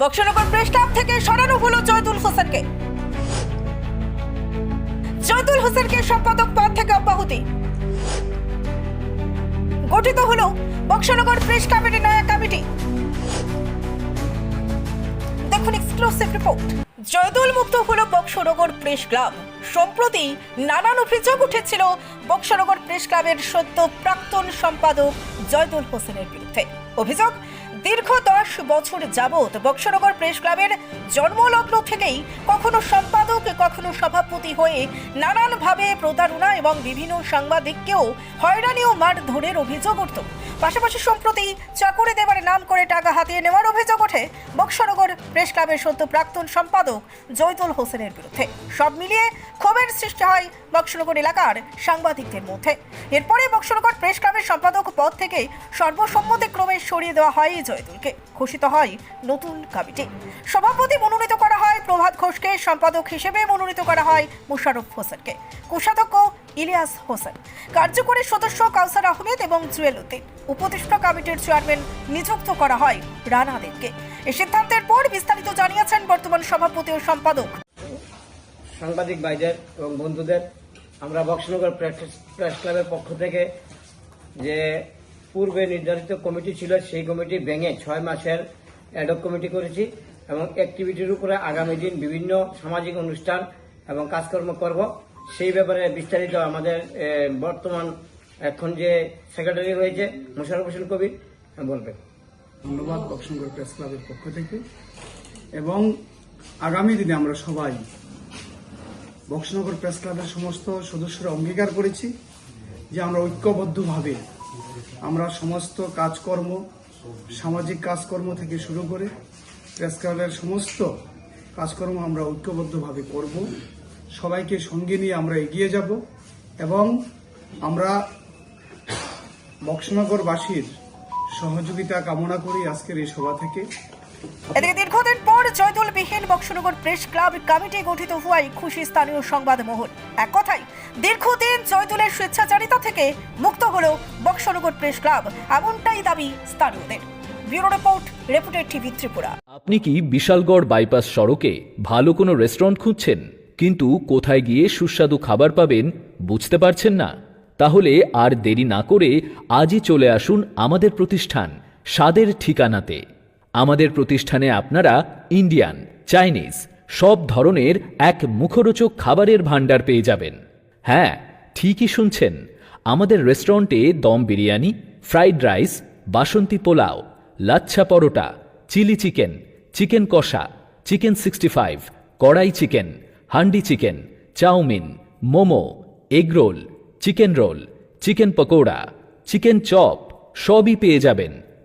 Boxanagar press club থেকে সরানো হলো জয়দুল হোসেনকে। জয়দুল হোসেনকে সম্পাদক পদ থেকে অব্যাহতি। গঠিত হলো বক্সনগর প্রেস ক্লাবের নয়া কমিটি। দেখুন এক্সক্লুসিভ রিপোর্ট জয়দুল মুক্ত হলো বক্সনগর প্রেস ক্লাব সম্প্রতি নানান অভিযোগ উঠেছিল বক্সনগর প্রেস ক্লাবের সদ্য প্রাক্তন সম্পাদক জয়দুল হোসেনের বিরুদ্ধে। অভিযোগ দীর্ঘ দশ বছর যাবৎ বক্সনগর প্রেস ক্লাবের জন্মলগ্ন থেকেই কখনো সম্পাদক, কখনো সভাপতি হয়ে নানানভাবে প্রতারণা এবং বিভিন্ন সাংবাদিককেও হয়রানি ও মারধরের অভিযোগ উঠত। পাশাপাশি সম্প্রতি চাকুরি দেবার নাম করে টাকা হাতিয়ে নেওয়ার অভিযোগ ওঠে বক্সনগর প্রেস ক্লাবের সদ্য প্রাক্তন সম্পাদক জয়দুল হোসেনের বিরুদ্ধে। সব মিলিয়ে ক্ষোভের সৃষ্টি হয় বক্সনগর এলাকার সাংবাদিকদের মধ্যে। এরপরে বক্সনগর প্রেস ক্লাবের সম্পাদক পদ থেকে সর্বসম্মতিক্রমে সরিয়ে দেওয়া হয় জয়দুলকে। ঘোষিত হয় নতুন কমিটি। সভাপতি মনোনীত করা হয় প্রভাত ঘোষকে, সম্পাদক হিসেবে মনোনীত করা হয় মুশারফ হোসেনকে। কোষাধ্যক্ষ ইলিয়াস হোসেন। কার্যকরী সদস্য কাউসার আহমেদ এবং জুয়েল উদ্দিন। উপদেষ্টা কমিটির চেয়ারম্যান নিযুক্ত করা হয় রানা দেবকে। এই সিদ্ধান্তের পর বিস্তারিত জানিয়েছেন বর্তমান সভাপতি ও সম্পাদক সাংবাদিক ভাইদের এবং বন্ধুদের, আমরা বক্সনগর প্রেস ক্লাবের পক্ষ থেকে যে পূর্বে নির্ধারিত কমিটি ছিল, সেই কমিটি ভেঙে ছয় মাসের অ্যাডক কমিটি করেছি এবং অ্যাক্টিভিটির উপরে আগামী দিন বিভিন্ন সামাজিক অনুষ্ঠান এবং কাজকর্ম করব। সেই ব্যাপারে বিস্তারিত আমাদের বর্তমান এখন যে সেক্রেটারি হয়েছে মোশারফ হোসেন কবির, বলবেন। ধন্যবাদ বক্সনগর প্রেস ক্লাবের পক্ষ থেকে। এবং আগামী দিনে আমরা সবাই বক্সনগর প্রেস ক্লাবের সমস্ত সদস্যরা অঙ্গীকার করেছি যে আমরা ঐক্যবদ্ধভাবে আমরা সমস্ত কাজকর্ম, সামাজিক কাজকর্ম থেকে শুরু করে প্রেস ক্লাবের সমস্ত কাজকর্ম আমরা ঐক্যবদ্ধভাবে করব। সবাইকে সঙ্গে নিয়ে আমরা এগিয়ে যাব এবং আমরা বক্সনগরবাসীর সহযোগিতা কামনা করি আজকের এই সভা থেকে। এদিকে দীর্ঘদিন পর জয়দুল বিহীন বক্সনগর প্রেস ক্লাব কমিটি গঠিত হওয়ায় খুশি স্থানীয় সংবাদ মহল। এক কথায়, দীর্ঘদিন জয়দুলের স্বেচ্ছাচারিতা থেকে মুক্ত হলো বক্সনগর প্রেস ক্লাব, এমনটাই দাবি স্থানীয়দের। Bureau report, reputed TV Tripura. আপনি কি বিশালগড় বাইপাস সড়কে ভালো কোনো রেস্টুরেন্ট খুঁজছেন? কিন্তু কোথায় গিয়ে সুস্বাদু খাবার পাবেন বুঝতে পারছেন না? তাহলে আর দেরি না করে আজই চলে আসুন আমাদের প্রতিষ্ঠান, স্বাদের ঠিকানাতে। আমাদের প্রতিষ্ঠানে আপনারা ইন্ডিয়ান, চাইনিজ, সব ধরনের এক মুখরোচক খাবারের ভাণ্ডার পেয়ে যাবেন। হ্যাঁ ঠিকই শুনছেন। আমাদের রেস্টুরেন্টে dum biryani, fried rice, basanti pulao, lachha paratha, chilli chicken chicken কষা, chicken sixty five, kadai chicken, handi chicken, chow mein, momo egg roll chicken roll, chicken pakora, chicken chop, সবই পেয়ে যাবেন।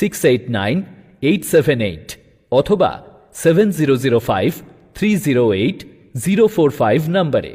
six eight nine eight seven eight অথবা seven zero zero five three zero eight zero four five নম্বরে।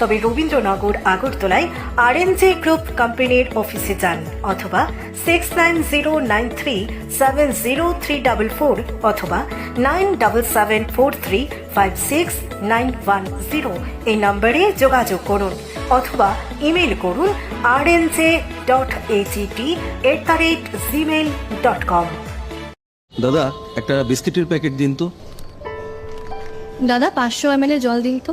তবে রবীন্দ্রনগর আগরতলায় RNJ group কোম্পানির অফিসে যান অথবা six nine zero nine three seven zero three double four অথবা nine double seven four three five six nine one zero এই নম্বরে যোগাযোগ করুন অথবা ইমেল করুন R N J dot AGT at the rate Gmail dot com দাদা একটা বিস্কিটের প্যাকেট দিন তো। দাদা পাঁচশো এম জল দিন তো।